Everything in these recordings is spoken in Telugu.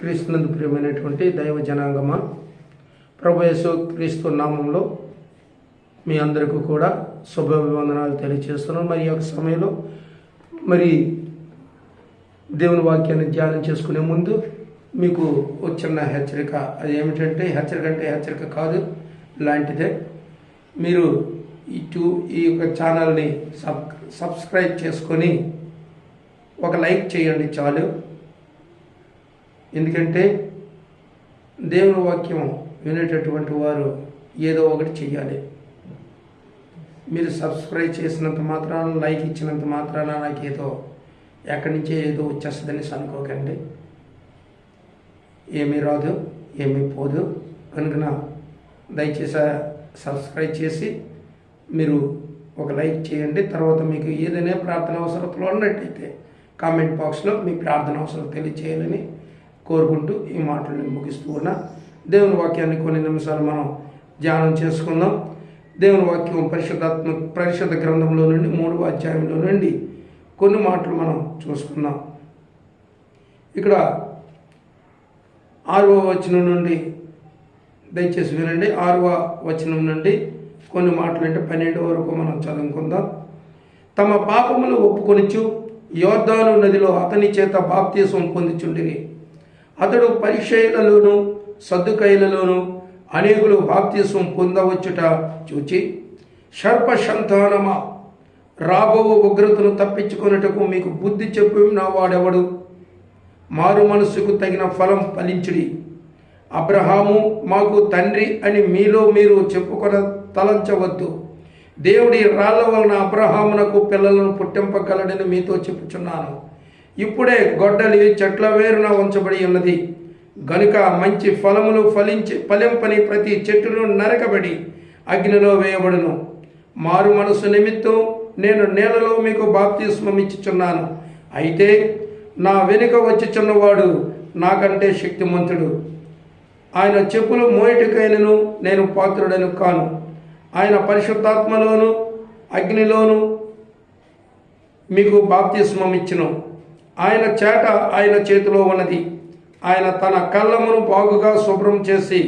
క్రీస్తునందు ప్రియమైనటువంటి దైవ జనాంగమ ప్రభు క్రీస్తు నామంలో మీ అందరికీ కూడా శుభాభివందనాలు తెలియజేస్తున్నాను మరి ఈ యొక్క సమయంలో మరి దేవుని వాక్యాన్ని ధ్యానం చేసుకునే ముందు మీకు చిన్న హెచ్చరిక. అది ఏమిటంటే హెచ్చరిక అంటే హెచ్చరిక కాదు లాంటిదే. మీరు ఇటు ఈ యొక్క ఛానల్ని సబ్ సబ్స్క్రైబ్ చేసుకొని ఒక లైక్ చేయండి చాలు. ఎందుకంటే దేవుని వాక్యం వినేటటువంటి వారు ఏదో ఒకటి చెయ్యాలి. మీరు సబ్స్క్రైబ్ చేసినంత మాత్రాన లైక్ ఇచ్చినంత మాత్రాన నాకు ఏదో ఎక్కడి నుంచే ఏదో వచ్చేస్తుందని అనుకోకండి ఏమీ రాదు ఏమీ పోదు. కనుక దయచేసి సబ్స్క్రైబ్ చేసి మీరు ఒక లైక్ చేయండి. తర్వాత మీకు ఏదైనా ప్రార్థన అవసరతలు ఉన్నట్టయితే కామెంట్ బాక్స్లో మీ ప్రార్థన అవసరం తెలియచేయాలని కోరుకుంటూ ఈ మాటలు ముగిస్తూ ఉన్నా. దేవుని వాక్యాన్ని కొన్ని నిమిషాలు మనం ధ్యానం చేసుకుందాం. దేవుని వాక్యం పరిశుద్ధాత్మ పరిశుద్ధ గ్రంథంలో నుండి మూడవ అధ్యాయంలో నుండి కొన్ని మాటలు మనం చూసుకుందాం. ఇక్కడ ఆరవ వచనం నుండి దయచేసి వినండి. ఆరవ వచనం నుండి కొన్ని మాటలు అంటే పన్నెండు వరకు మనం చదువుకుందాం. తమ పాపములు ఒప్పుకొనిచ్చు యోర్ధాను నదిలో అతని చేత బాప్తీసం పొందిచుండిరి. అతడు పరిచయలలోను సద్దుకైలలోను అనేకులు బాప్తీసం పొందవచ్చుట చూచి సర్ప సంతానమా రాబో ఉగ్రతను తప్పించుకొనుటకు మీకు బుద్ధి చెప్పిన వాడెవడు? మారు మనసుకు తగిన ఫలం ఫలించుడి. అబ్రహాము మాకు తండ్రి అని మీలో మీరు చెప్పుకొన తలంచవద్దు. దేవుడి రాళ్ళ వలన అబ్రహామునకు పిల్లలను పుట్టింపగలడని మీతో చెప్పుచున్నాను. ఇప్పుడే గొడ్డలి చెట్ల వేరున ఉంచబడి ఉన్నది. గనుక మంచి ఫలములు ఫలించి ఫలింపని ప్రతి చెట్టును నరకబడి అగ్నిలో వేయబడును. మారు మనసు నిమిత్తం నేను నేలలో మీకు బాప్తిస్మమిచ్చుచున్నాను. అయితే నా వెనుక వచ్చిచున్నవాడు నాకంటే శక్తిమంతుడు. ఆయన చెప్పులు మోయటికైనను నేను పాత్రుడను కాను. ఆయన పరిశుద్ధాత్మలోను అగ్నిలోను మీకు బాప్తిస్మమిచ్చును. ఇచ్చును ఆయన చేట ఆయన చేతిలో ఉన్నది. ఆయన తన కళ్ళమును బాగుగా శుభ్రం చేసి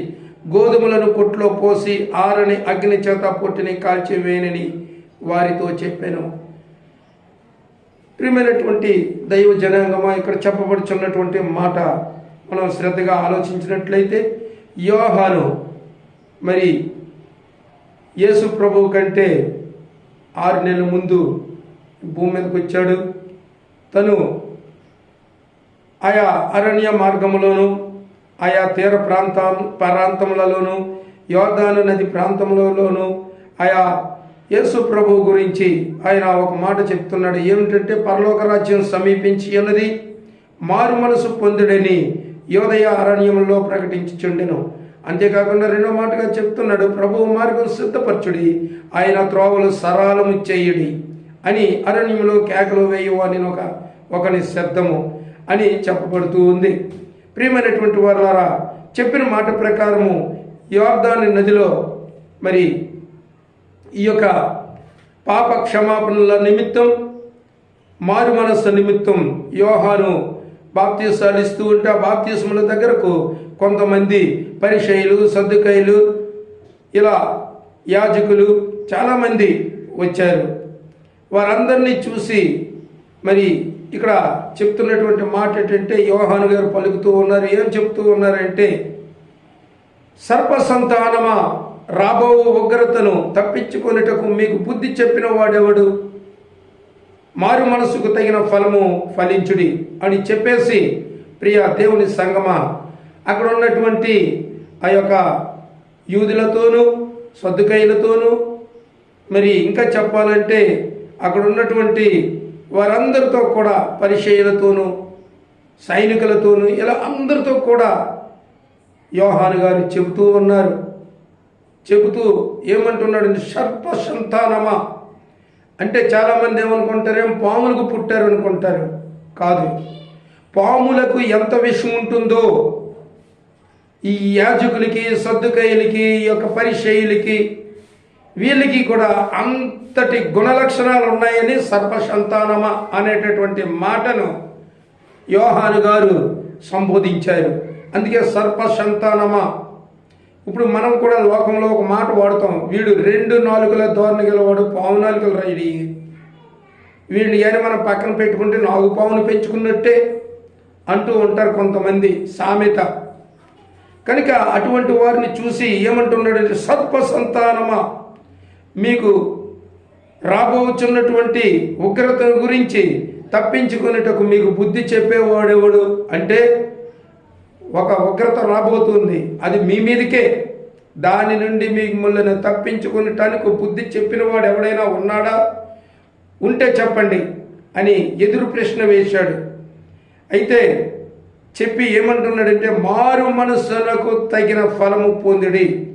గోధుమలను కొట్లో పోసి ఆరని అగ్ని చేత పొట్టిని కాల్చివేనని వారితో చెప్పాను. ప్రియమైనటువంటి దైవ జనాంగమా ఇక్కడ చెప్పబడుచున్నటువంటి మాట మనం శ్రద్ధగా ఆలోచించినట్లయితే యోహాను మరి యేసు ప్రభువు కంటే ఆరు నెలల ముందు భూమి మీదకి వచ్చాడు. తను ఆయా అరణ్య మార్గములోను ఆయా తీర ప్రాంత ప్రాంతములలోను యోర్దాను నది ప్రాంతములలోను ఆయా యేసు ప్రభు గురించి ఆయన ఒక మాట చెప్తున్నాడు. ఏమిటంటే పరలోక రాజ్యం సమీపించి ఉన్నది మారు మనసు పొందుడని యోదయ అరణ్యంలో ప్రకటించుచుండెను. అంతేకాకుండా రెండో మాటగా చెప్తున్నాడు ప్రభువు మార్గం సిద్ధపరచుడి ఆయన త్రోవలు సరాలము చేయుడి అని అరణ్యంలో కేకలు వేయు అని ఒక ఒకని శబ్దము. అని చెప్పబడుతూ ఉంది ప్రియమైనటువంటి వారులారా చెప్పిన మాట ప్రకారము యోర్దాని నదిలో మరి ఈ యొక్క పాప క్షమాపణల నిమిత్తం మారు మనస్సు నిమిత్తం యోహాను బాప్తీసాలు ఇస్తూ ఉంటే ఆ బాప్తీసముల దగ్గరకు కొంతమంది పరిచయులు సర్దుకైలు ఇలా యాజకులు చాలామంది వచ్చారు. వారందరినీ చూసి మరి ఇక్కడ చెప్తున్నటువంటి మాట ఏంటంటే యోహాను గారు పలుకుతూ ఉన్నారు. ఏం చెప్తూ ఉన్నారంటే సర్ప సంతానమా రాబో ఉగ్రతను తప్పించుకొనుటకు మీకు బుద్ధి చెప్పిన వాడెవడు? మారు మనసుకు తగిన ఫలము ఫలించుడి అని చెప్పేసి ప్రియ దేవుని సంగమ అక్కడ ఉన్నటువంటి ఆ యొక్క యూదులతోనూ సర్దుకైలతోనూ మరి ఇంకా చెప్పాలంటే అక్కడ ఉన్నటువంటి వారందరితో కూడా పరిచయులతోనూ సైనికులతోనూ ఇలా అందరితో కూడా యోహాను గారు చెబుతూ ఉన్నారు. చెబుతూ ఏమంటున్నాడు సర్ప సంతానమా అంటే చాలామంది ఏమనుకుంటారేం పాములకు పుట్టారు అనుకుంటారు. కాదు. పాములకు ఎంత విషం ఉంటుందో ఈ యాజకులకి సర్దుకయ్యలకి ఈ యొక్క పరిచయులకి వీళ్ళకి కూడా అంతటి గుణలక్షణాలు ఉన్నాయని సర్పసంతానమా అనేటటువంటి మాటను యోహాను గారు సంబోధించారు. అందుకే సర్పసంతానమా ఇప్పుడు మనం కూడా లోకంలో ఒక మాట వాడుతాం. వీడు రెండు నాలుగుల ధోరణి గలవాడు పావు నాలుగుల రైడి వీడిని కానీ మనం పక్కన పెట్టుకుంటే నాలుగు పావును పెంచుకున్నట్టే అంటూ ఉంటారు కొంతమంది సామెత. కనుక అటువంటి వారిని చూసి ఏమంటున్నాడంటే సర్ప సంతానమా మీకు రాబోచున్నటువంటి ఉగ్రత గురించి తప్పించుకునేటకు మీకు బుద్ధి చెప్పేవాడెవడు అంటే ఒక ఉగ్రత రాబోతుంది. అది మీ మీదకే. దాని నుండి మిమ్మల్ని తప్పించుకునేటానికి బుద్ధి చెప్పిన వాడు ఎవడైనా ఉన్నాడా? ఉంటే చెప్పండి అని ఎదురు ప్రశ్న వేశాడు. అయితే చెప్పి ఏమంటున్నాడంటే మారు మనస్సులకు తగిన ఫలము పొందిడి.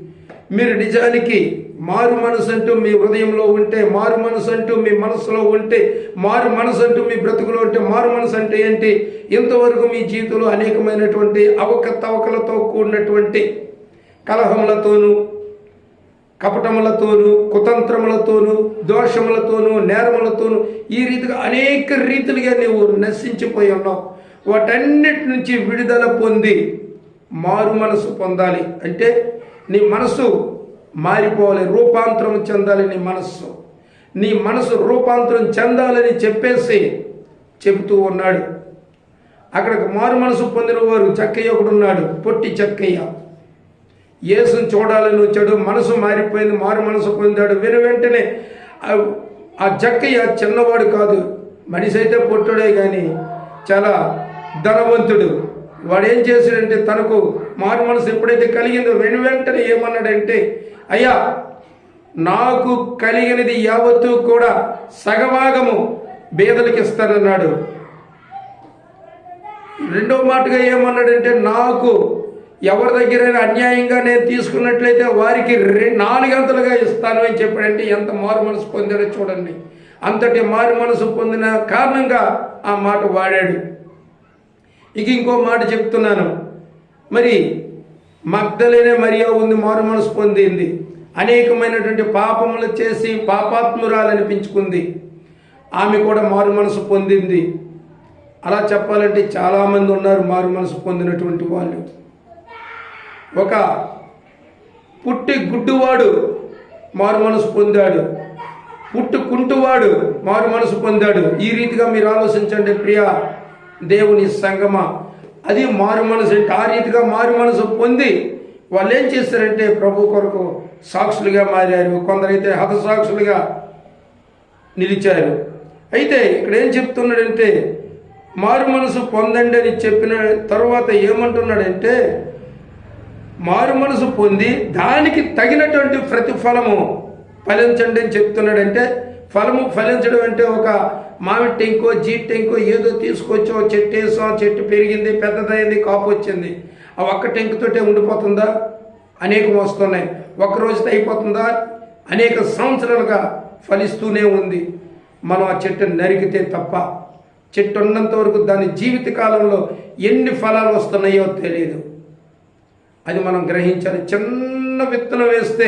మీరు నిజానికి మారు మనసు అంటూ మీ హృదయంలో ఉంటే మారు మనసు అంటూ మీ మనసులో ఉంటే మారు మనసు అంటూ మీ బ్రతుకులో ఉంటే మారు మనసు అంటే ఏంటి? ఇంతవరకు మీ జీవితంలో అనేకమైనటువంటి అవకతవకలతో కూడినటువంటి కలహములతోనూ కపటములతోనూ కుతంత్రములతోనూ దోషములతోనూ నేరములతోనూ ఈ రీతిగా అనేక రీతిలుగా నీవు నశించిపోయి ఉన్నావు. వాటన్నిటి నుంచి విడుదల పొంది మారు మనసు పొందాలి. అంటే నీ మనసు మారిపోవాలి రూపాంతరం చెందాలి నీ మనస్సు. నీ మనసు రూపాంతరం చెందాలని చెప్పేసి చెబుతూ ఉన్నాడు. అక్కడికి మారు మనసు పొందిన వారు చక్కయ్య ఒకడున్నాడు పొట్టి చక్కయ్య. యేసును చూడాలని వచ్చాడు మనసు మారిపోయింది మారు మనసు పొందాడు. వెను వెంటనే ఆ- చక్కయ్య చిన్నవాడు కాదు మనిషి అయితే పొట్టుడే కానీ చాలా ధనవంతుడు. వాడు ఏం చేశాడంటే తనకు మారు మనసు ఎప్పుడైతే కలిగిందో వెను వెంటనే ఏమన్నాడంటే అయ్యా నాకు కలిగినది యావత్తు కూడా సగభాగము బేదలకు ఇస్తానన్నాడు. రెండో మాటగా ఏమన్నాడంటే నాకు ఎవరి దగ్గరైనా అన్యాయంగా నేను తీసుకున్నట్లయితే వారికి నాలుగంతలుగా ఇస్తాను అని చెప్పాడంటే ఎంత మారు మనసు పొందాడో చూడండి. అంతటి మారు మనసు పొందిన కారణంగా ఆ మాట వాడాడు. ఇక ఇంకో మాట చెప్తున్నాను. మరి మగ్ధలేనే మరియా ఉంది మారు మనసు పొందింది. అనేకమైనటువంటి పాపములు చేసి పాపాత్మురాలనిపించుకుంది. ఆమె కూడా మారు మనసు పొందింది. అలా చెప్పాలంటే చాలామంది ఉన్నారు మారు మనసు పొందినటువంటి వాళ్ళు. ఒక పుట్టి గుడ్డువాడు మారు మనసు పొందాడు. పుట్టు కుంటువాడు మారు మనసు పొందాడు. ఈ రీతిగా మీరు ఆలోచించండి ప్రియ. దేవుని సంగమ. అది మారు మనసు అంటే ఆ రీతిగా మారు మనసు పొంది వాళ్ళు ఏం చేస్తారంటే ప్రభు కొరకు సాక్షులుగా మారారు. కొందరైతే హతసాక్షులుగా నిలిచారు. అయితే ఇక్కడ ఏం చెప్తున్నాడంటే మారు మనసు పొందండి అని చెప్పిన తర్వాత ఏమంటున్నాడంటే మారు మనసు పొంది దానికి తగినటువంటి ప్రతిఫలము ఫలించండి అని చెప్తున్నాడంటే ఫలము ఫలించడం అంటే ఒక మామిడి టెంకో జీ టెంకో ఏదో తీసుకొచ్చో చెట్టు వేసాం చెట్టు పెరిగింది పెద్దదైంది కాపు వచ్చింది. ఆ ఒక్క టెంకుతోటే ఉండిపోతుందా? అనేకం వస్తున్నాయి. ఒక్క రోజుతో అయిపోతుందా? అనేక సంవత్సరాలుగా ఫలిస్తూనే ఉంది. మనం ఆ చెట్టును నరికితే తప్ప చెట్టు ఉన్నంత వరకు దాని జీవిత కాలంలో ఎన్ని ఫలాలు వస్తున్నాయో తెలియదు అది మనం గ్రహించాలి. చిన్న విత్తనం వేస్తే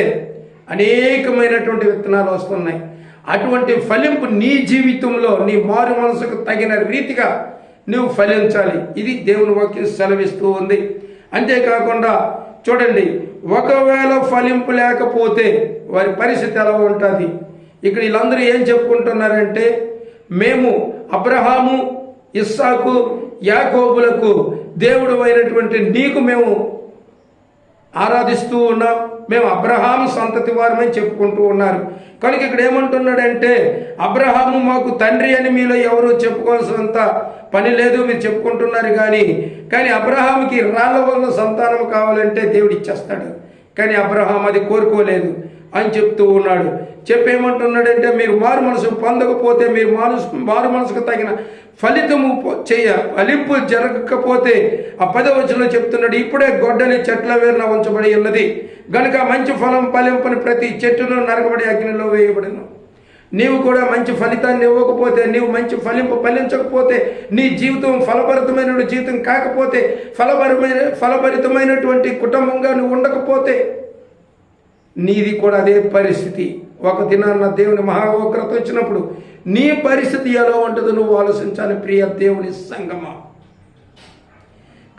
అనేకమైనటువంటి విత్తనాలు వస్తున్నాయి. అటువంటి ఫలింపు నీ జీవితంలో నీ మారు మనసుకు తగిన రీతిగా నువ్వు ఫలించాలి. ఇది దేవుని వాక్యం సెలవిస్తూ ఉంది. అంతేకాకుండా చూడండి ఒకవేళ ఫలింపు లేకపోతే వారి పరిస్థితి ఎలా ఉంటుంది? ఇక్కడ వీళ్ళందరూ ఏం చెప్పుకుంటున్నారంటే మేము అబ్రహాము ఇస్సాకు యాకోబులకు దేవుడు అయినటువంటి నీకు మేము ఆరాధిస్తూ ఉన్నాం. మేము అబ్రహాము సంతతి వారమని చెప్పుకుంటూ ఉన్నారు. కనుక ఇక్కడ ఏమంటున్నాడంటే అబ్రహాము మాకు తండ్రి అని మీలో ఎవరు చెప్పుకోవాల్సినంత పని లేదు మీరు చెప్పుకుంటున్నారు కానీ కానీ అబ్రహాముకి రాళ్ళ వల్ల సంతానం కావాలంటే దేవుడు ఇచ్చేస్తాడు. కానీ అబ్రహాం అది కోరుకోలేదు అని చెప్తూ ఉన్నాడు. చెప్పేమంటున్నాడంటే మీరు మారు మనసు పొందకపోతే మీరు మనసు మారు మనసుకు తగిన ఫలితము చేయ ఫలింపు జరగకపోతే ఆ పదవచనంలో చెప్తున్నాడు ఇప్పుడే గొడ్డని చెట్ల వేరున ఉంచబడి ఉన్నది. గనుక మంచి ఫలం ఫలింపని ప్రతి చెట్టును నరకబడి అగ్నిలో వేయబడిను. నీవు కూడా మంచి ఫలితాన్ని ఇవ్వకపోతే నీవు మంచి ఫలింపు ఫలించకపోతే నీ జీవితం ఫలభరితమైన జీవితం కాకపోతే ఫలభరమైన ఫలభరితమైనటువంటి కుటుంబంగా నువ్వు ఉండకపోతే నీది కూడా అదే పరిస్థితి. ఒక దినాన్న దేవుని మహావక్రత వచ్చినప్పుడు నీ పరిస్థితి ఎలా ఉంటుందో నువ్వు ఆలోచించాలి ప్రియ దేవుని సంగమా.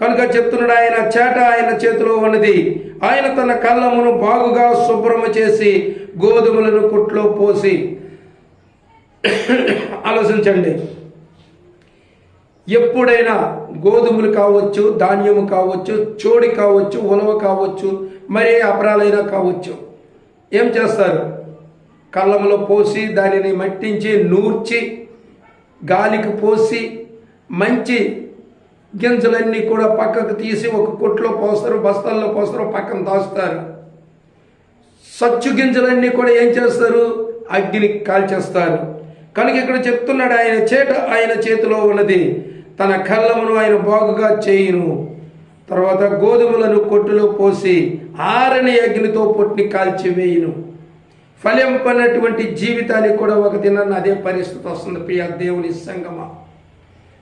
కనుక చెప్తున్నాడు ఆయన చేట ఆయన చేతిలో ఉన్నది. ఆయన తన కళ్ళమును బాగుగా శుభ్రము చేసి గోధుమలను కుట్లో పోసి ఆలోచించండి. ఎప్పుడైనా గోధుమలు కావచ్చు ధాన్యము కావచ్చు చోడి కావచ్చు ఉలవ కావచ్చు మరి అపరాలైనా కావచ్చు. ఏం చేస్తారు? కళ్ళంలో పోసి దానిని మట్టించి నూర్చి గాలికి పోసి మంచి గింజలన్నీ కూడా పక్కకు తీసి ఒక కొట్లో పోస్తారు బస్తాల్లో పోస్తారు పక్కన దాస్తారు. సచ్చు గింజలన్నీ కూడా ఏం చేస్తారు? అగ్ని కాల్చేస్తారు. కనుక ఇక్కడ చెప్తున్నాడు ఆయన చేట ఆయన చేతిలో ఉన్నది. తన కళ్ళమును ఆయన బాగుగా చేయును. తర్వాత గోధుమలను కొట్టులో పోసి ఆరని అగ్నితో పొట్టిని కాల్చివేయును. ఫలింపనటువంటి జీవితానికి కూడా ఒక దినాన్ని అదే పరిస్థితి వస్తుంది. ప్రియ దేవుని సంగమ.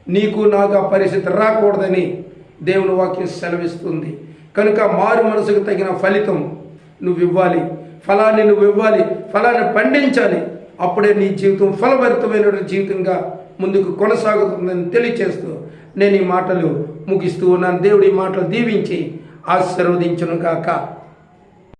నీకు నాకు ఆ పరిస్థితి రాకూడదని దేవుని వాక్యం సెలవిస్తుంది. కనుక మారు మనసుకు తగిన ఫలితం నువ్వు ఇవ్వాలి ఫలాన్ని నువ్వు ఇవ్వాలి ఫలాన్ని పండించాలి. అప్పుడే నీ జీవితం ఫలభరితమైన జీవితంగా ముందుకు కొనసాగుతుందని తెలియచేస్తూ నేను ఈ మాటలు ముగిస్తూ ఉన్నాను. దేవుడి ఈ మాటలు దీవించి ఆశీర్వదించను కాక